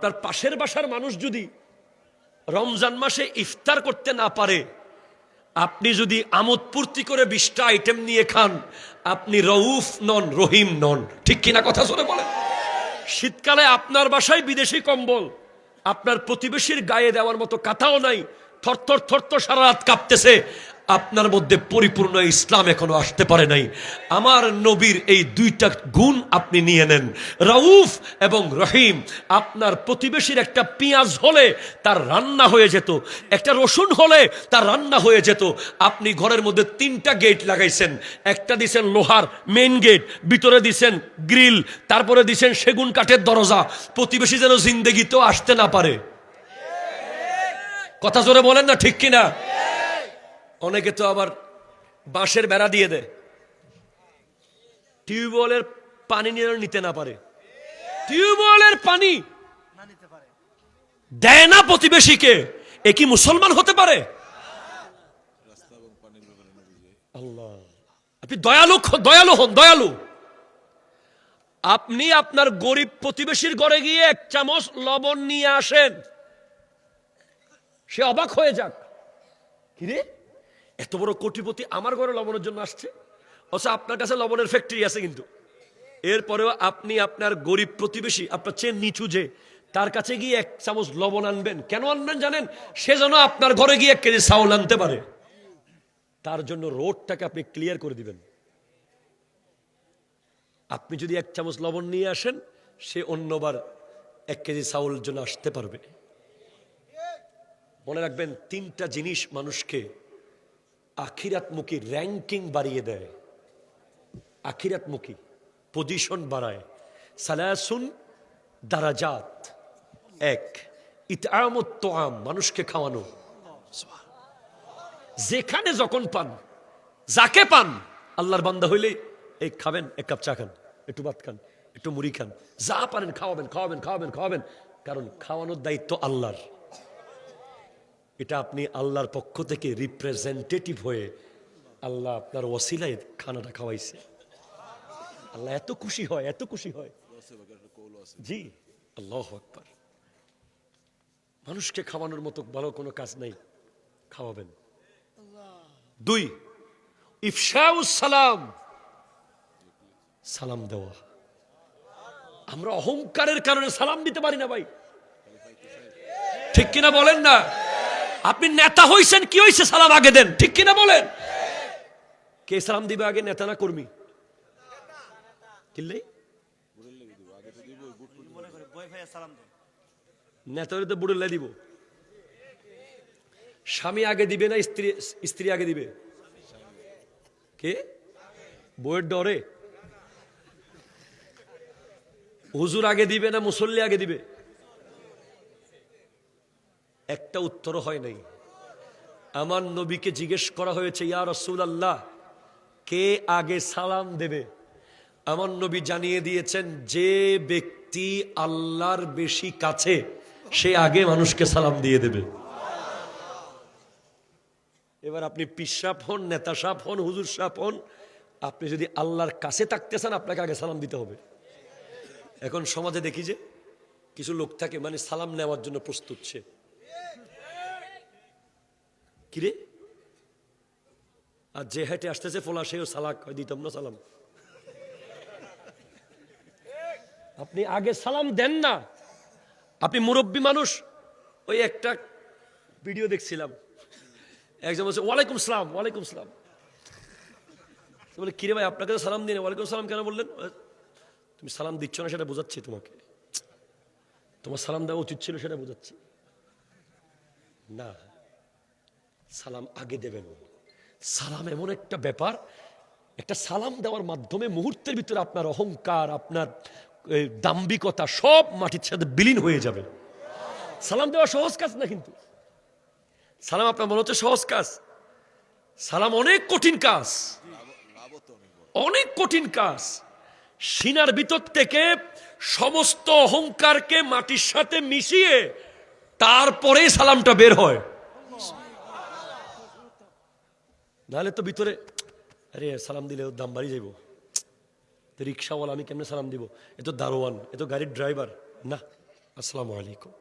আপনার পাশের বাসার মানুষ যদি রমজান মাসে ইফতার করতে না পারে, আপনি যদি আমোদ পূর্তি করে বিশটা আইটেম নিয়ে খান, আপনি রউফ নন, রহিম নন। ঠিক কিনা কথা শুনে বলেন? শীতকালে আপনার বাসায় বিদেশি কম্বল, আপনার প্রতিবেশীর গায়ে দেওয়ার মতো কাঁথাও নাই, থরথর থরথর সারা রাত কাঁপতেছে আপনার মধ্যে পরিপূর্ণ ইসলাম এখনও আসতে পারে নাই। আমার নবীর এই দুইটা গুণ আপনি নিয়ে নেন। রাউফ এবং রহিম, আপনার প্রতিবেশীর একটা পেঁয়াজ হলে তার রান্না হয়ে যেত, একটা রসুন হলে তার রান্না হয়ে যেত। আপনি ঘরের মধ্যে তিনটা গেট লাগাইছেন, একটা দিছেন লোহার মেইন গেট ভিতরে দিছেন গ্রিল তারপরে দিছেন সেগুন কাঠের দরজা। প্রতিবেশী যেন জিন্দেগিতেও আসতে না পারে। কথা জোরে বলেন না ঠিক কিনা? অনেকে তো আবার বাঁশের বেড়া দিয়ে দেয়। টিউবওয়েলের পানি নিয়ে নিতে না পারে। টিউবওয়েলের পানি দেয় না প্রতিবেশীকে। এ কি মুসলমান হতে পারে? আপনি দয়ালু দয়ালু হন, দয়ালু। আপনি আপনার গরিব প্রতিবেশীর ঘরে গিয়ে এক চামচ লবণ নিয়ে আসেন। সে অবাক হয়ে যাক। কিরে এত বড় কোটিপতি আমার ঘরে লবণের জন্য আসছে। অথচ আপনার কাছে লবণের ফ্যাক্টরি আছে কিন্তু। এরপরেও আপনি আপনার গরিব প্রতিবেশী, আপনার চেয়ে নিচু যে, তার কাছে গিয়ে এক চামচ লবণ আনবেন। কেন আনবেন জানেন? সে যেন আপনার ঘরে গিয়ে এক কেজি চাউল আনতে পারে। তার জন্য রোডটাকে আপনি ক্লিয়ার করে দিবেন। আপনি যদি এক চামচ লবণ নিয়ে আসেন, সে অন্যবার এক কেজি চাউল জন্য আসতে পারবে। মনে রাখবেন, তিনটা জিনিস মানুষকে আখিরাতমুখী র্যাঙ্কিং বাড়িয়ে দেয়। আখিরাতমুখী পজিশন বাড়ায়। সালাসুন দারাজাত। এক ইতামত আম মানুষকে খাওয়ানো। যেখানে যখন পান, যাকে পান, আল্লাহর বান্দা হইলে এই খাবেন, এক কাপ চা খান, একটু ভাত খান, একটু মুড়ি খান, যা পারেন খাওয়াবেন খাওয়াবেন খাওয়াবেন খাওয়াবেন। কারণ খাওয়ানোর দায়িত্ব আল্লাহর। এটা আপনি আল্লাহর পক্ষ থেকে রিপ্রেজেন্টেটিভ হয়ে আল্লাহ আপনার ওসিলায় খানাটা খাওয়াইছে। আল্লাহ এত খুশি হয়, এত খুশি হয়। জি, আল্লাহ আকবার। মানুষকে খাওয়ানোর মতো ভালো কোনো কাজ নাই, খাওয়াবেন। দুই, ইফশাউস সালাম। সালাম দেওয়া। আমরা অহংকারের কারণে সালাম দিতে পারি না ভাই। ঠিক কিনা বলেন না? আপনি নেতা হইছেন, কি হইছে সালাম আগে দেন। ঠিক কিনা বলেন? কে সালাম দিবে আগে, নেতা না কর্মী? কিনলে নেতা হলে তো বুড়ে দিব। স্বামী আগে দিবে না, স্ত্রী স্ত্রী আগে দিবে? কে? বইয়ের ডরে? হুজুর আগে দিবে না, মুসল্লি আগে দিবে? একটা উত্তর হয় নাই। আমার নবীকে জিজ্ঞেস করা হয়েছে, ইয়া রসুল আল্লাহ কে আগে সালাম দেবে? আমার নবী জানিয়ে দিয়েছেন, যে ব্যক্তি আল্লাহর বেশি কাছে, সে আগে মানুষকে সালাম দিয়ে দেবে। এবার আপনি পিসাপ হন, নেতা সাপ হন, হুজুর সাপ হন, আপনি যদি আল্লাহর কাছে থাকতে চান, আপনাকে আগে সালাম দিতে হবে। এখন সমাজে দেখি যে কিছু লোক থাকে মানে সালাম নেওয়ার জন্য প্রস্তুত সে। কিরে? আর যে হেঁটে আসতেছে ফোলা, সেও সালাক। হয় দিতাম না সালাম। আপনি আগে সালাম দেন না। আপনি মুরব্বী মানুষ। ওই একটা ভিডিও দেখছিলাম। একজন বলছে, ওয়ালাইকুম সালাম ওয়ালাইকুম সালাম। বলে, কিরে ভাই, আপনাকে তো সালাম দিন ওয়ালাইকুম সালাম কেন বললেন? তুমি সালাম দিচ্ছ না, সেটা বোঝাচ্ছি তোমাকে। তোমার সালাম দেওয়া উচিত ছিল, সেটা বোঝাচ্ছি। না। সালাম আগে দেবেন সালাম এমন একটা ব্যাপার একটা সালাম দেওয়ার মাধ্যমে মুহূর্তের ভিতরে আপনার অহংকার আপনার এই, দাম্ভিকতা সব মাটির সাথে বিলীন হয়ে যাবে। সালাম দেওয়া সহজ কাজ না কিন্তু। সালাম আপনার মনে হচ্ছে সহজ কাজ। সালাম অনেক কঠিন কাজ। অনেক কঠিন কাজ। সিনার ভিতর থেকে সমস্ত অহংকারকে মাটির সাথে মিশিয়ে তারপরে সালামটা বের হয়। নাহলে তো ভিতরে, আরে সালাম দিলে দাম বাড়ি যাইব। রিক্সাওয়ালা আমি কেমনে সালাম দিব? এ তো দারোয়ান, এ তো গাড়ির ড্রাইভার না, আসসালামু আলাইকুম।